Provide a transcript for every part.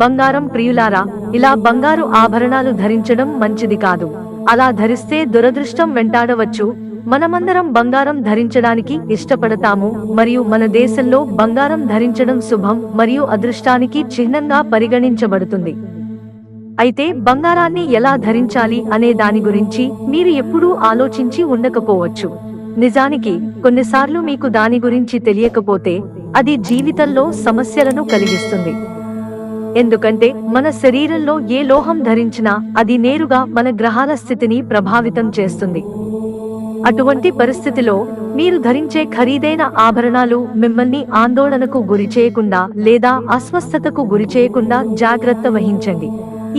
బంగారం ప్రియులారా ఇలా బంగారు ఆభరణాలు ధరించడం మంచిది కాదు. అలా ధరిస్తే దురదృష్టం వెంటాడవచ్చు. మనమందరం బంగారం ధరించడానికి ఇష్టపడతాము మరియు మన దేశంలో బంగారం ధరించడం శుభం మరియు అదృష్టానికి చిహ్నంగా పరిగణించబడుతుంది. అయితే బంగారాన్ని ఎలా ధరించాలి అనే దాని గురించి మీరు ఎప్పుడూ ఆలోచించి ఉండకపోవచ్చు. నిజానికి కొన్నిసార్లు మీకు దాని గురించి తెలియకపోతే అది జీవితంలో సమస్యలను కలిగిస్తుంది. ఎందుకంటే మన శరీరంలో ఏ లోహం ధరించినా అది నేరుగా మన గ్రహాల స్థితిని ప్రభావితం చేస్తుంది. అటువంటి పరిస్థితిలో మీరు ధరించే ఖరీదైన ఆభరణాలు మిమ్మల్ని ఆందోళనకు గురి చేయకుండా లేదా అస్వస్థతకు గురి చేయకుండా జాగ్రత్త వహించండి.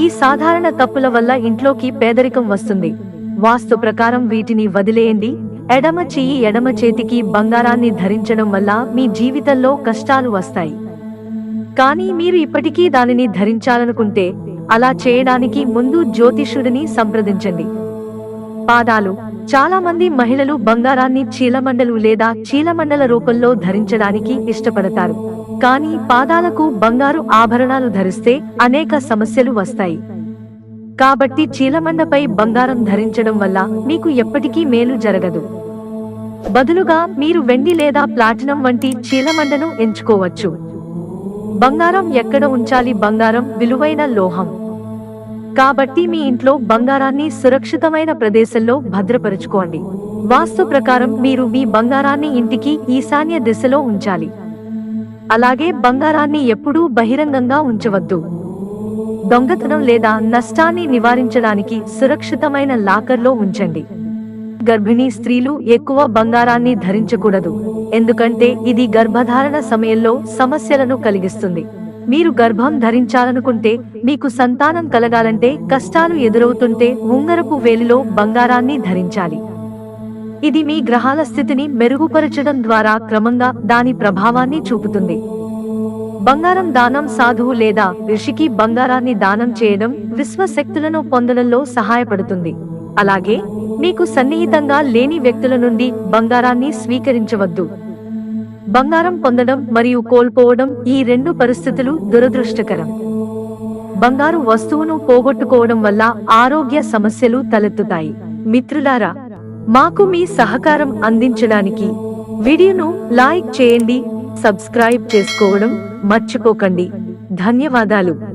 ఈ సాధారణ తప్పుల వల్ల ఇంట్లోకి పేదరికం వస్తుంది. వాస్తు ప్రకారం వీటిని వదిలేయండి. ఎడమ చెయ్యి ఎడమ చేతికి బంగారాన్ని ధరించడం వల్ల మీ జీవితంలో కష్టాలు వస్తాయి. కానీ మీరు ఇప్పటికీ దానిని ధరించాలనుకుంటే అలా చేయడానికి ముందు జ్యోతిషుడిని సంప్రదించండి. పాదాలు చాలా మంది మహిళలు బంగారాన్ని చీలమండలు లేదా చీలమండల రూపంలో ధరించడానికి ఇష్టపడతారు. కానీ పాదాలకు బంగారు ఆభరణాలు ధరిస్తే అనేక సమస్యలు వస్తాయి. కాబట్టి చీలమండపై బంగారం ధరించడం వల్ల మీకు ఎప్పటికీ మేలు జరగదు. బదులుగా మీరు వెండి లేదా ప్లాటినం వంటి చీలమండను ఎంచుకోవచ్చు. బంగారం ఎక్కడ ఉంచాలి? బంగారం విలువైన లోహం. కాబట్టి మీ ఇంట్లో బంగారాన్ని సురక్షితమైన ప్రదేశంలో భద్రపరుచుకోండి. వాస్తు ప్రకారం మీరు మీ బంగారాన్ని ఇంటికి ఈశాన్య దిశలో ఉంచాలి. అలాగే బంగారాన్ని ఎప్పుడూ బహిరంగంగా ఉంచవద్దు. దొంగతనం లేదా నష్టాన్ని నివారించడానికి సురక్షితమైన లాకర్లో ఉంచండి. గర్భిణీ స్త్రీలు ఎక్కువ బంగారాన్ని ధరించకూడదు. ఎందుకంటే ఇది గర్భధారణ సమయంలో సమస్యలను కలిగిస్తుంది. మీరు గర్భం ధరించాలనుకుంటే మీకు సంతానం కలగాలంటే కష్టాలు ఎదురవుతుంటే ఉంగరపు వేలిలో బంగారాన్ని ధరించాలి. ఇది మీ గ్రహాల స్థితిని మెరుగుపరచడం ద్వారా క్రమంగా దాని ప్రభావాన్ని చూపుతుంది. బంగారం దానం సాధువు లేదా ఋషికి బంగారాన్ని దానం చేయడం విశ్వశక్తులను పొందడంలో సహాయపడుతుంది. అలాగే మీకు సన్నిహితంగా లేని వ్యక్తుల నుండి బంగారాన్ని స్వీకరించవద్దు. బంగారం పొందడం మరియు కోల్పోవడం ఈ రెండు పరిస్థితులు దురదృష్టకరం. బంగారు వస్తువును పోగొట్టుకోవడం వల్ల ఆరోగ్య సమస్యలు తలెత్తుతాయి. మిత్రులారా మాకు మీ సహకారం అందించడానికి వీడియోను లైక్ చేయండి సబ్స్క్రైబ్ చేసుకోవడం మర్చిపోకండి. ధన్యవాదాలు.